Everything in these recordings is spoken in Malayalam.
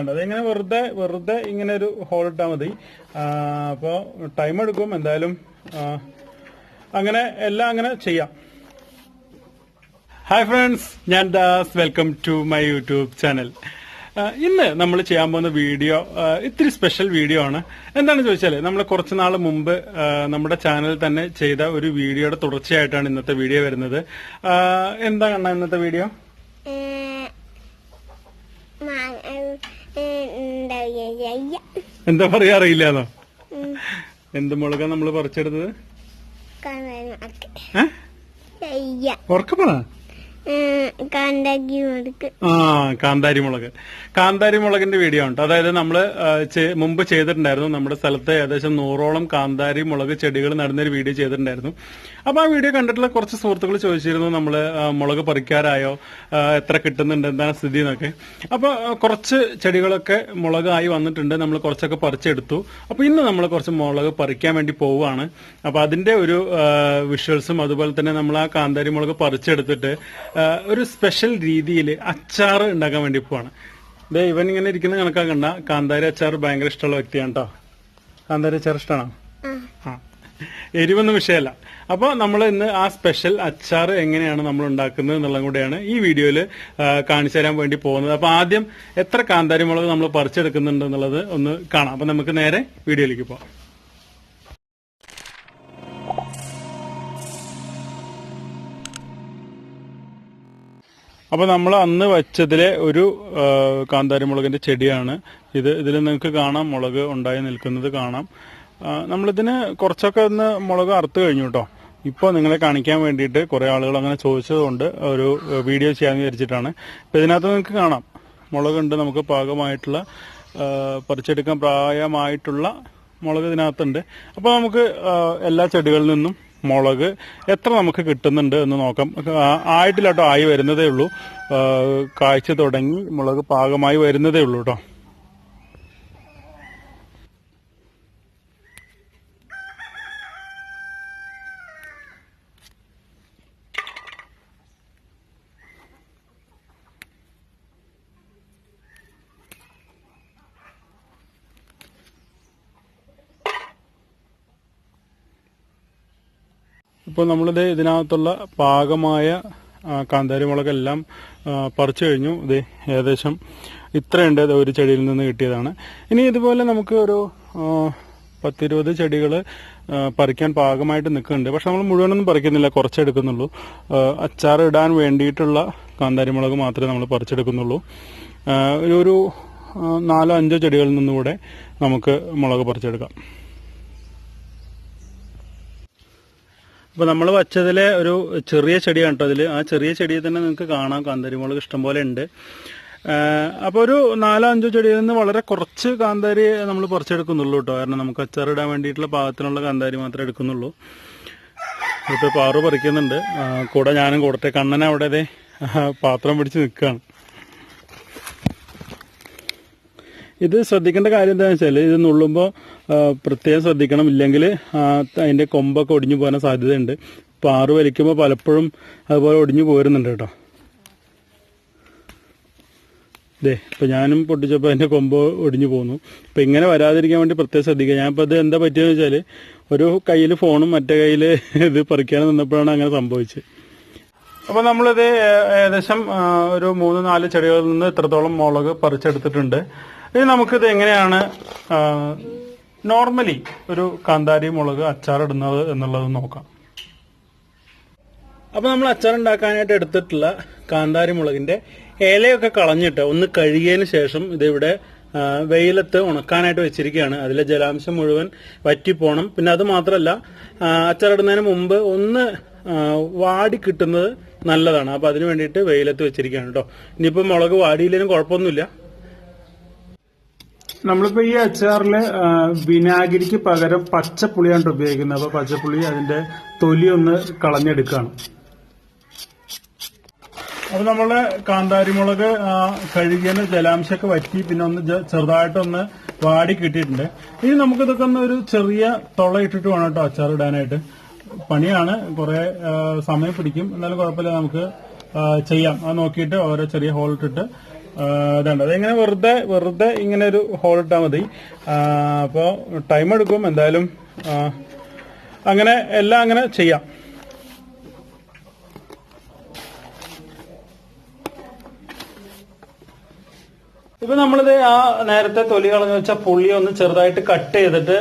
ഇങ്ങനെ വെറുതെ വെറുതെ ഇങ്ങനെ ഒരു ഹോൾ ഇട്ടാൽ മതി. അപ്പോൾ ടൈം എടുക്കും. എന്തായാലും അങ്ങനെ എല്ലാം അങ്ങനെ ചെയ്യാം. ഹായ് ഫ്രണ്ട്സ് ഞാൻ Das. Welcome to my YouTube channel ഇന്ന് നമ്മൾ ചെയ്യാൻ പോകുന്ന വീഡിയോ ഇത്തിരി സ്പെഷ്യൽ വീഡിയോ ആണ്. എന്താണെന്ന് ചോദിച്ചാൽ നമ്മൾ കുറച്ച് നാൾ മുമ്പ് നമ്മുടെ ചാനൽ തന്നെ ചെയ്ത ഒരു വീഡിയോയുടെ തുടർച്ചയായിട്ടാണ് ഇന്നത്തെ വീഡിയോ വരുന്നത്. എന്താ കണ്ണ ഇന്നത്തെ വീഡിയോ എന്താ പറയാ അറിയില്ലാന്നോ എന്ത് മുളകാ നമ്മൾ പറിച്ചെടുത്തത്? ഉറക്കപ്പണ ആ കാന്താരി മുളക് കാന്താരി മുളകിന്റെ വീഡിയോ ഉണ്ട്. അതായത് നമ്മൾ മുമ്പ് ചെയ്തിട്ടുണ്ടായിരുന്നു. നമ്മുടെ സ്ഥലത്ത് ഏകദേശം നൂറോളം കാന്താരി മുളക് ചെടികൾ നടന്നൊരു വീഡിയോ ചെയ്തിട്ടുണ്ടായിരുന്നു. അപ്പൊ ആ വീഡിയോ കണ്ടിട്ടുള്ള കുറച്ച് സുഹൃത്തുക്കൾ ചോദിച്ചിരുന്നു നമ്മൾ മുളക് പറിക്കാറായോ എത്ര കിട്ടുന്നുണ്ട് എന്താണ് സ്ഥിതി എന്നൊക്കെ. അപ്പൊ കുറച്ച് ചെടികളൊക്കെ മുളകായി വന്നിട്ടുണ്ട്. നമ്മൾ കുറച്ചൊക്കെ പറിച്ചെടുത്തു. അപ്പൊ ഇന്ന് നമ്മൾ കുറച്ച് മുളക് പറിക്കാൻ വേണ്ടി പോവുകയാണ്. അപ്പൊ അതിന്റെ ഒരു വിഷ്വൽസും അതുപോലെ തന്നെ നമ്മൾ ആ കാന്താരി മുളക് പറിച്ചെടുത്തിട്ട് ഒരു സ്പെഷ്യൽ രീതിയിൽ അച്ചാർ ഉണ്ടാക്കാൻ വേണ്ടി പോവാണ്. ദേ ഇവൻ ഇങ്ങനെ ഇരിക്കുന്ന കണക്കാ കണ്ട. കാന്താരി അച്ചാർ ഭയങ്കര ഇഷ്ടമുള്ള വ്യക്തിയാണ് കേട്ടോ കാന്താരി അച്ചാർ ഇഷ്ടമാണോ ആ. എരിവൊന്നും വിഷയമല്ല. അപ്പോൾ നമ്മൾ ഇന്ന് ആ സ്പെഷ്യൽ അച്ചാർ എങ്ങനെയാണ് നമ്മൾ ഉണ്ടാക്കുന്നത് എന്നുള്ളതും കൂടെയാണ് ഈ വീഡിയോയിൽ കാണിച്ചു തരാൻ വേണ്ടി പോകുന്നത്. അപ്പോൾ ആദ്യം എത്ര കാന്താരി മുളക് നമ്മൾ പറിച്ചെടുക്കുന്നുണ്ട് എന്നുള്ളത് ഒന്ന് കാണാം. അപ്പോൾ നമുക്ക് നേരെ വീഡിയോയിലേക്ക് പോകാം അപ്പോൾ നമ്മൾ അന്ന് വച്ചതിലെ ഒരു കാന്താരി മുളകിന്റെ ചെടിയാണ്. ഇത് ഇതിൽ നിങ്ങൾക്ക് കാണാം മുളക് ഉണ്ടായി നിൽക്കുന്നത് കാണാം. നമ്മളിതിന് കുറച്ചൊക്കെ ഒന്ന് മുളക് അറുത്ത് കഴിഞ്ഞു കേട്ടോ ഇപ്പോൾ നിങ്ങളെ കാണിക്കാൻ വേണ്ടിയിട്ട് കുറേ ആളുകൾ അങ്ങനെ ചോദിച്ചതുകൊണ്ട് ഒരു വീഡിയോ ചെയ്യാൻ വിചാരിച്ചിട്ടാണ്. ഇപ്പം ഇതിനകത്ത് നിങ്ങൾക്ക് കാണാം. മുളകുണ്ട് നമുക്ക് പാകമായിട്ടുള്ള പറിച്ചെടുക്കാൻ പ്രായമായിട്ടുള്ള മുളക് ഇതിനകത്തുണ്ട്. അപ്പോൾ നമുക്ക് എല്ലാ ചെടികളിൽ നിന്നും മുളക് എത്ര നമുക്ക് കിട്ടുന്നുണ്ട് എന്ന് നോക്കാം. ആയിട്ടില്ല കേട്ടോ ആയി വരുന്നതേ ഉള്ളൂ. കാഴ്ച തുടങ്ങി മുളക് പാകമായി വരുന്നതേ ഉള്ളൂ കേട്ടോ ഇപ്പോൾ നമ്മൾ നമ്മളിത് ഇതിനകത്തുള്ള പാകമായ കാന്താരി മുളകെല്ലാം പറിച്ചു കഴിഞ്ഞു. ഇത് ഏകദേശം ഇത്രയുണ്ട്. ഇത് ഒരു ചെടിയിൽ നിന്ന് കിട്ടിയതാണ്. ഇനി ഇതുപോലെ നമുക്ക് ഒരു പത്തിരുപത് ചെടികൾ പറിക്കാൻ പാകമായിട്ട് നിൽക്കുന്നുണ്ട്. പക്ഷെ നമ്മൾ മുഴുവനൊന്നും പറിക്കുന്നില്ല. കുറച്ചെടുക്കുന്നുള്ളൂ അച്ചാർ ഇടാൻ വേണ്ടിയിട്ടുള്ള കാന്താരി മുളക് മാത്രമേ നമ്മൾ പറിച്ചെടുക്കുന്നുള്ളൂ. ഒരു നാലോ അഞ്ചോ ചെടികളിൽ നിന്നുകൂടെ നമുക്ക് മുളക് പറിച്ചെടുക്കാം. അപ്പൊ നമ്മൾ വച്ചതിലെ ഒരു ചെറിയ ചെടിയാണ് കേട്ടോ അതിൽ ആ ചെറിയ ചെടിയിൽ തന്നെ നിങ്ങൾക്ക് കാണാം. കാന്താരി മുളക് ഇഷ്ടംപോലെ ഉണ്ട്. അപ്പോൾ ഒരു നാലോ അഞ്ചോ ചെടിയിൽ നിന്ന് വളരെ കുറച്ച് കാന്താരി നമ്മൾ പറിച്ചെടുക്കുന്നുള്ളൂ കേട്ടോ. കാരണം നമുക്ക് അച്ചാറിടാൻ വേണ്ടിയിട്ടുള്ള പാകത്തിനുള്ള കാന്താരി മാത്രമേ എടുക്കുന്നുള്ളൂ. ഇപ്പൊ പാറു പറിക്കുന്നുണ്ട്. കൂടെ ഞാനും കൂടത്തെ കണ്ണൻ അവിടെ പാത്രം പിടിച്ച് നിൽക്കുകയാണ് ഇത് ശ്രദ്ധിക്കേണ്ട കാര്യം എന്താണെന്ന് വെച്ചാൽ ഇത് നുള്ളുമ്പോൾ പ്രത്യേകം ശ്രദ്ധിക്കണം. ഇല്ലെങ്കിൽ അതിന്റെ കൊമ്പൊക്കെ ഒടിഞ്ഞു പോകാൻ സാധ്യതയുണ്ട്. പാറ് വലിക്കുമ്പോൾ പലപ്പോഴും അതുപോലെ ഒടിഞ്ഞു പോരുന്നുണ്ട് കേട്ടോ. ദേ ഇപ്പൊ ഞാനും പൊട്ടിച്ചപ്പോൾ അതിന്റെ കൊമ്പ് ഒടിഞ്ഞു പോന്നു. ഇപ്പൊ ഇങ്ങനെ വരാതിരിക്കാൻ വേണ്ടി പ്രത്യേകം ശ്രദ്ധിക്കുക. ഞാനിപ്പോൾ ഇത് എന്താ പറ്റിയെന്ന് വെച്ചാൽ ഒരു കയ്യിൽ ഫോണും മറ്റേ കയ്യിൽ ഇത് പറിക്കാൻ നിന്നപ്പോഴാണ് അങ്ങനെ സംഭവിച്ചത്. അപ്പോൾ നമ്മളിത് ഏകദേശം ഒരു മൂന്ന് നാല് ചെടികളിൽ നിന്ന് ഇത്രത്തോളം മുളക് പറിച്ചെടുത്തിട്ടുണ്ട്. ഇനി നമുക്കിത് എങ്ങനെയാണ് നോർമലി ഒരു കാന്താരി മുളക് അച്ചാറിടുന്നത് എന്നുള്ളത് നോക്കാം. അപ്പൊ നമ്മൾ അച്ചാർ ഉണ്ടാക്കാനായിട്ട് എടുത്തിട്ടുള്ള കാന്താരി മുളകിന്റെ ഇലയൊക്കെ കളഞ്ഞിട്ട് ഒന്ന് കഴുകിയതിന് ശേഷം ഇതിവിടെ വെയിലത്ത് ഉണക്കാനായിട്ട് വെച്ചിരിക്കുകയാണ്. അതിലെ ജലാംശം മുഴുവൻ വറ്റിപ്പോണം. പിന്നെ അത് മാത്രമല്ല അച്ചാറിടുന്നതിന് മുമ്പ് ഒന്ന് വാടി കിട്ടുന്നത് നല്ലതാണ്. അപ്പൊ അതിന് വേണ്ടിയിട്ട് വെയിലത്ത് വെച്ചിരിക്കുകയാണ് കേട്ടോ ഇനിയിപ്പോ മുളക് വാടിയില്ലെങ്കിലും കുഴപ്പമൊന്നുമില്ല. നമ്മളിപ്പോ ഈ അച്ചാറിൽ വിനാഗിരിക്ക് പകരം പച്ചപ്പുളിയാണ് ഉപയോഗിക്കുന്നത്. അപ്പൊ പച്ചപ്പുളി അതിന്റെ തൊലി ഒന്ന് കളഞ്ഞെടുക്കുകയാണ് അപ്പൊ നമ്മൾ കാന്താരിമുളക് ആ, കഴുകിയതിന് ജലാംശമൊക്കെ വറ്റി പിന്നെ ഒന്ന് ചെറുതായിട്ടൊന്ന് വാടി കിട്ടിയിട്ടുണ്ട്. ഇനി നമുക്ക് ഇതൊക്കെ ഒന്ന് ഒരു ചെറിയ തുള ഇട്ടിട്ട് വേണം കേട്ടോ അച്ചാർ ഇടാനായിട്ട്. പണിയാണ് കുറെ സമയം പിടിക്കും. എന്നാലും കുഴപ്പമില്ല നമുക്ക് ചെയ്യാം. അത് നോക്കിയിട്ട് ഓരോ ചെറിയ ഹോൾ ഇട്ടിട്ട് ഇതുണ്ട്. അതിങ്ങനെ വെറുതെ വെറുതെ ഇങ്ങനെ ഒരു ഹോൾ ഇട്ടാൽ മതി അപ്പോൾ ടൈം എടുക്കും. എന്തായാലും അങ്ങനെ എല്ലാം അങ്ങനെ ചെയ്യാം. ഇപ്പൊ നമ്മളിത് ആ നേരത്തെ തൊലി കളഞ്ഞു വെച്ചാൽ പുളി ഒന്ന് ചെറുതായിട്ട് കട്ട് ചെയ്തിട്ട്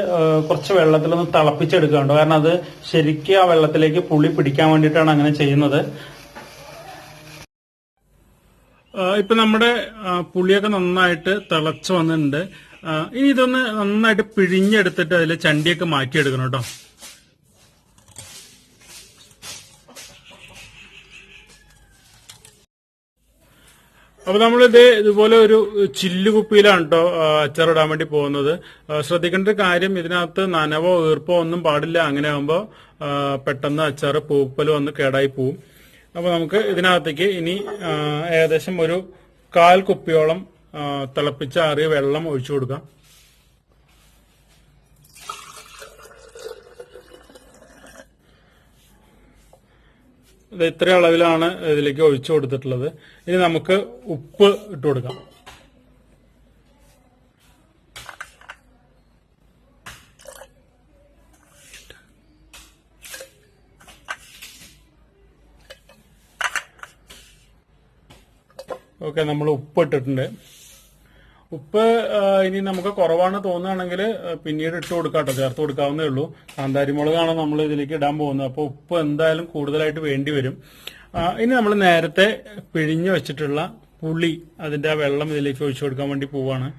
കുറച്ച് വെള്ളത്തിലൊന്ന് തിളപ്പിച്ചെടുക്കാണ്ടോ കാരണം അത് ശരിക്കും ആ വെള്ളത്തിലേക്ക് പുളി പിടിക്കാൻ വേണ്ടിയിട്ടാണ് അങ്ങനെ ചെയ്യുന്നത്. ഇപ്പൊ നമ്മുടെ പുളിയൊക്കെ നന്നായിട്ട് തിളച്ച് വന്നിട്ടുണ്ട്. ഇനി ഇതൊന്ന് നന്നായിട്ട് പിഴിഞ്ഞെടുത്തിട്ട് അതിൽ ചണ്ടിയൊക്കെ മാറ്റിയെടുക്കണം കേട്ടോ. അപ്പൊ നമ്മളിത് ഇതുപോലെ ഒരു ചില്ലുകുപ്പിയിലാണ് കേട്ടോ അച്ചാറിടാൻ വേണ്ടി പോകുന്നത്. ശ്രദ്ധിക്കേണ്ട ഒരു കാര്യം ഇതിനകത്ത് നനവോ ഈർപ്പോ ഒന്നും പാടില്ല. അങ്ങനെ ആകുമ്പോ പെട്ടെന്ന് അച്ചാറ് പൂപ്പൽ വന്ന് കേടായി പോവും. അപ്പൊ നമുക്ക് ഇതിനകത്തേക്ക് ഇനി ഏകദേശം ഒരു കാൽ കുപ്പിയോളം തിളപ്പിച്ച ആറിയ വെള്ളം ഒഴിച്ചു കൊടുക്കാം. ഇത് ഇത്ര അളവിലാണ് ഇതിലേക്ക് ഒഴിച്ചു കൊടുത്തിട്ടുള്ളത്. ഇനി നമുക്ക് ഉപ്പ് ഇട്ട് കൊടുക്കാം. ഓക്കെ നമ്മൾ ഉപ്പ് ഇട്ടിട്ടുണ്ട് ഉപ്പ് ഇനി നമുക്ക് കുറവാണ് തോന്നുകയാണെങ്കിൽ പിന്നീട് ഇട്ട് കൊടുക്കാട്ടോ. ചേർത്ത് കൊടുക്കാവുന്നേ ഉള്ളൂ. കാന്താരി കാന്താരിമുളകാണ് നമ്മൾ ഇതിലേക്ക് ഇടാൻ പോകുന്നത്. അപ്പോൾ ഉപ്പ് എന്തായാലും കൂടുതലായിട്ട് വേണ്ടി വരും. ഇനി നമ്മൾ നേരത്തെ പിഴിഞ്ഞു വെച്ചിട്ടുള്ള പുളി അതിന്റെ ആ വെള്ളം ഇതിലേക്ക് ഒഴിച്ചു കൊടുക്കാൻ വേണ്ടി പോവാണ്.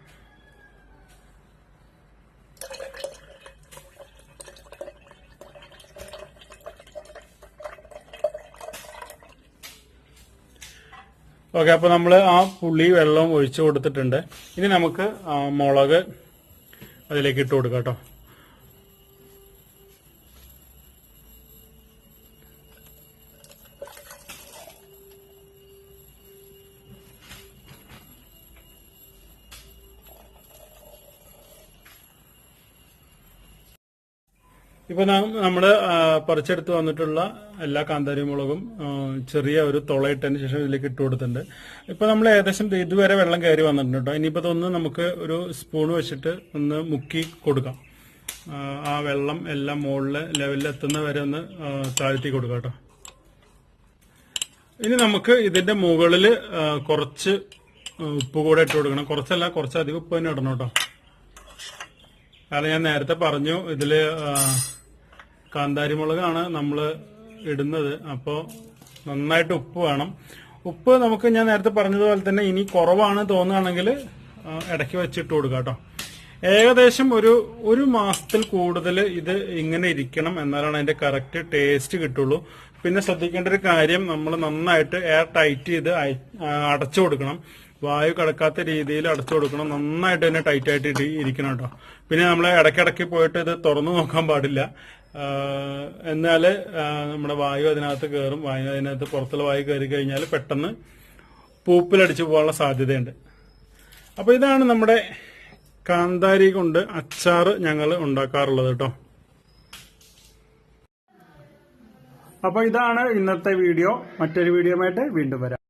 ഓക്കെ അപ്പൊ നമ്മൾ ആ പുളി വെള്ളം ഒഴിച്ചു കൊടുത്തിട്ടുണ്ട്. ഇനി നമുക്ക് മുളക് അതിലേക്ക് ഇട്ട് കൊടുക്കാം കേട്ടോ. ഇപ്പൊ നമ്മൾ പറിച്ചെടുത്ത് വന്നിട്ടുള്ള എല്ലാ കാന്താരി മുളകും ചെറിയ ഒരു തുളയിട്ടതിന് ശേഷം ഇതിലേക്ക് ഇട്ട് കൊടുത്തിട്ടുണ്ട്. ഇപ്പൊ നമ്മൾ ഏകദേശം ഇതുവരെ വെള്ളം കയറി വന്നിട്ടുണ്ട് കേട്ടോ. ഇനിയിപ്പോ ഇതൊന്ന് നമുക്ക് ഒരു സ്പൂൺ വെച്ചിട്ട് ഒന്ന് മുക്കി കൊടുക്കാം. ആ, വെള്ളം എല്ലാം മുകളിൽ ലെവലിൽ എത്തുന്ന വരെ ഒന്ന് താഴ്ത്തി കൊടുക്കാം കേട്ടോ. ഇനി നമുക്ക് ഇതിന്റെ മുകളിൽ കുറച്ച് ഉപ്പ് കൂടെ ഇട്ട് കൊടുക്കണം. കുറച്ചല്ല കുറച്ചധികം ഉപ്പ് തന്നെ ഇടണം കേട്ടോ. കാരണം ഞാൻ നേരത്തെ പറഞ്ഞു ഇതിൽ കാന്താരി മുളകാണ് നമ്മൾ ഇടുന്നത്. അപ്പോൾ നന്നായിട്ട് ഉപ്പ് വേണം. ഉപ്പ് നമുക്ക് ഞാൻ നേരത്തെ പറഞ്ഞതുപോലെ തന്നെ ഇനി കുറവാണ് തോന്നുകയാണെങ്കിൽ ഇടയ്ക്ക് വെച്ചിട്ട് കൊടുക്കാം കേട്ടോ. ഏകദേശം ഒരു ഒരു മാസത്തിൽ കൂടുതൽ ഇത് ഇങ്ങനെ ഇരിക്കണം എന്നാലാണ് അതിന്റെ കറക്റ്റ് ടേസ്റ്റ് കിട്ടുള്ളൂ. പിന്നെ ശ്രദ്ധിക്കേണ്ട ഒരു കാര്യം നമ്മൾ നന്നായിട്ട് എയർ ടൈറ്റ് ചെയ്ത് അടച്ചു കൊടുക്കണം. വായു കടക്കാത്ത രീതിയിൽ അടച്ചു കൊടുക്കണം. നന്നായിട്ട് തന്നെ ടൈറ്റ് ആയിട്ട് ഇരിക്കണം കേട്ടോ. പിന്നെ നമ്മൾ ഇടയ്ക്കിടയ്ക്ക് പോയിട്ട് ഇത് തുറന്നു നോക്കാൻ പാടില്ല. എന്നാൽ നമ്മുടെ വായു അതിനകത്ത് കയറും വായു അതിനകത്ത് പുറത്തുള്ള വായു കയറി കഴിഞ്ഞാൽ പെട്ടെന്ന് പൂപ്പിലടിച്ചു പോകാനുള്ള സാധ്യതയുണ്ട്. അപ്പോൾ ഇതാണ് നമ്മുടെ കാന്താരി കൊണ്ട് അച്ചാർ ഞങ്ങൾ ഉണ്ടാക്കാറുള്ളത് കേട്ടോ. അപ്പോൾ ഇതാണ് ഇന്നത്തെ വീഡിയോ. മറ്റൊരു വീഡിയോ ആയിട്ട് വീണ്ടും വരാം.